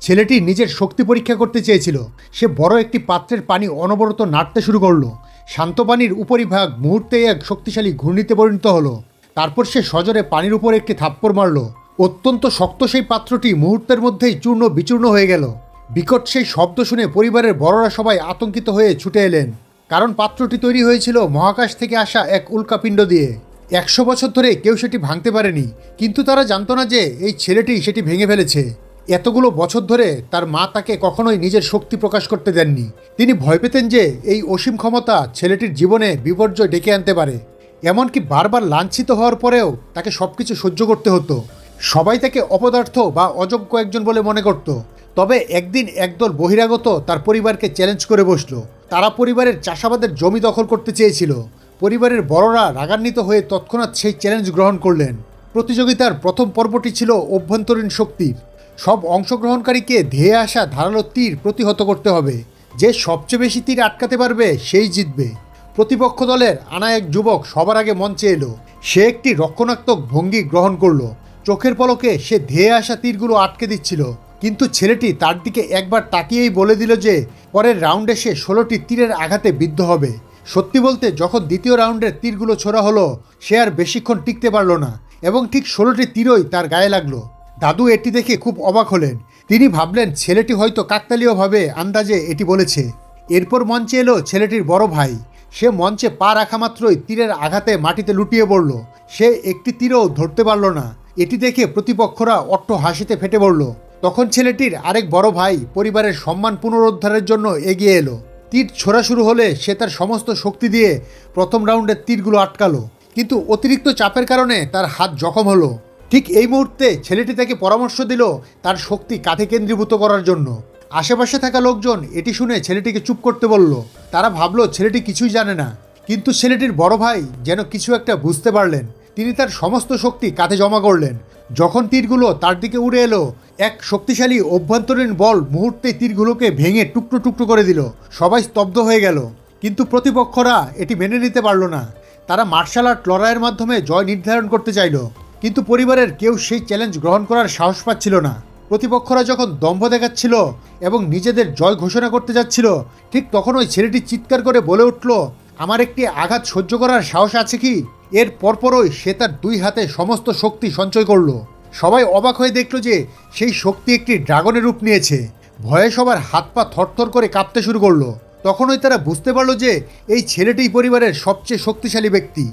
ছেলেটি নিজের শক্তি পরীক্ষা করতে চেয়েছিল। সে বড় একটি পাত্রের পানি অনবরত নাড়তে শুরু করল। শান্ত পানির উপরিভাগ মুহূর্তেই এক শক্তিশালী ঘূর্ণিতে পরিণত হলো। তারপর সে সজরে পানির উপর একটি থাপ্পড় মারল। অত্যন্ত শক্ত সেই পাত্রটি মুহূর্তের মধ্যেই চূর্ণ বিচূর্ণ হয়ে গেল। বিকট সেই শব্দ শুনে পরিবারের বড়রা সবাই আতঙ্কিত হয়ে ছুটে এলেন। কারণ পাত্রটি তৈরি হয়েছিল মহাকাশ থেকে আসা এক উল্কাপিণ্ড দিয়ে। একশো বছর ধরে কেউ সেটি ভাঙতে পারেনি, কিন্তু তারা জানতো না যে এই ছেলেটি সেটি ভেঙে ফেলেছে। এতগুলো বছর ধরে তার মা তাকে কখনোই নিজের শক্তি প্রকাশ করতে দেননি। তিনি ভয় পেতেন যে এই অসীম ক্ষমতা ছেলেটির জীবনে বিপর্যয় ডেকে আনতে পারে। এমনকি বারবার লাঞ্ছিত হওয়ার পরেও তাকে সব কিছু সহ্য করতে হতো। সবাই তাকে অপদার্থ বা অযোগ্য একজন বলে মনে করত। তবে একদিন একদল বহিরাগত তার পরিবারকে চ্যালেঞ্জ করে বসল। তারা পরিবারের চাষাবাদের জমি দখল করতে চেয়েছিল। পরিবারের বড়রা রাগান্বিত হয়ে তৎক্ষণাৎ সেই চ্যালেঞ্জ গ্রহণ করলেন। প্রতিযোগিতার প্রথম পর্বটি ছিল অভ্যন্তরীণ শক্তির। সব অংশগ্রহণকারীকে ধেয়ে আসা ধারালো তীর প্রতিহত করতে হবে। যে সবচেয়ে বেশি তীর আটকাতে পারবে, সেই জিতবে। প্রতিপক্ষ দলের আনা এক যুবক সবার আগে মঞ্চে এলো। সে একটি রক্ষণাত্মক ভঙ্গি গ্রহণ করল। চোখের পলকে সে ধেয়ে আসা তীরগুলো আটকে দিচ্ছিল। কিন্তু ছেলেটি তার দিকে একবার তাকিয়েই বলে দিল যে, পরের রাউন্ডে সে ষোলোটি তীরের আঘাতে বিদ্ধ হবে। সত্যি বলতে, যখন দ্বিতীয় রাউন্ডের তীরগুলো ছোড়া হলো, সে আর বেশিক্ষণ টিকতে পারল না। এবং ঠিক ষোলোটি তীরই তার গায়ে লাগল। দাদু এটি দেখে খুব অবাক হলেন। তিনি ভাবলেন, ছেলেটি হয়তো কাকতালীয়ভাবে আন্দাজে এটি বলেছে। এরপর মঞ্চে এলো ছেলেটির বড় ভাই। সে মঞ্চে পা রাখা মাত্রই তীরের আঘাতে মাটিতে লুটিয়ে পড়ল। সে একটি তীরও ধরতে পারল না। এটি দেখে প্রতিপক্ষরা অট্ট হাসিতে ফেটে পড়ল। তখন ছেলেটির আরেক বড় ভাই পরিবারের সম্মান পুনরুদ্ধারের জন্য এগিয়ে এলো। তীর ছোড়া শুরু হলে সে তার সমস্ত শক্তি দিয়ে প্রথম রাউন্ডের তীরগুলো আটকালো। কিন্তু অতিরিক্ত চাপের কারণে তার হাত জখম হলো। ঠিক এই মুহূর্তে ছেলেটি তাকে পরামর্শ দিল তার শক্তি কাঁধে কেন্দ্রীভূত করার জন্য। আশেপাশে থাকা লোকজন এটি শুনে ছেলেটিকে চুপ করতে বলল। তারা ভাবলো ছেলেটি কিছুই জানে না, কিন্তু ছেলেটির বড় ভাই যেন কিছু একটা বুঝতে পারলেন। তিনি তার সমস্ত শক্তি কাঁধে জমা করলেন। যখন তীরগুলো তার দিকে উড়ে এলো, এক শক্তিশালী অভ্যন্তরীণ বল মুহূর্তে তীরগুলোকে ভেঙে টুকরো টুকরো করে দিল। সবাই স্তব্ধ হয়ে গেল, কিন্তু প্রতিপক্ষরা এটি মেনে নিতে পারল না। তারা মার্শাল আর্ট লড়াইয়ের মাধ্যমে জয় নির্ধারণ করতে চাইল। কিন্তু পরিবারের কেউ সেই চ্যালেঞ্জ গ্রহণ করার সাহস পাচ্ছিল না। প্রতিপক্ষরা যখন দম্ভ দেখাচ্ছিল এবং নিজেদের জয় ঘোষণা করতে যাচ্ছিল, ঠিক তখন ওই ছেলেটি চিৎকার করে বলে উঠল, আমার একটি আঘাত সহ্য করার সাহস আছে কি? এর পরপরই সে তার দুই হাতে সমস্ত শক্তি সঞ্চয় করল। সবাই অবাক হয়ে দেখল যে সেই শক্তি একটি ড্রাগনের রূপ নিয়েছে। ভয়ে সবার হাত পা থরথর করে কাঁপতে শুরু করল। তখনই তারা বুঝতে পারল যে এই ছেলেটিই পরিবারের সবচেয়ে শক্তিশালী ব্যক্তি।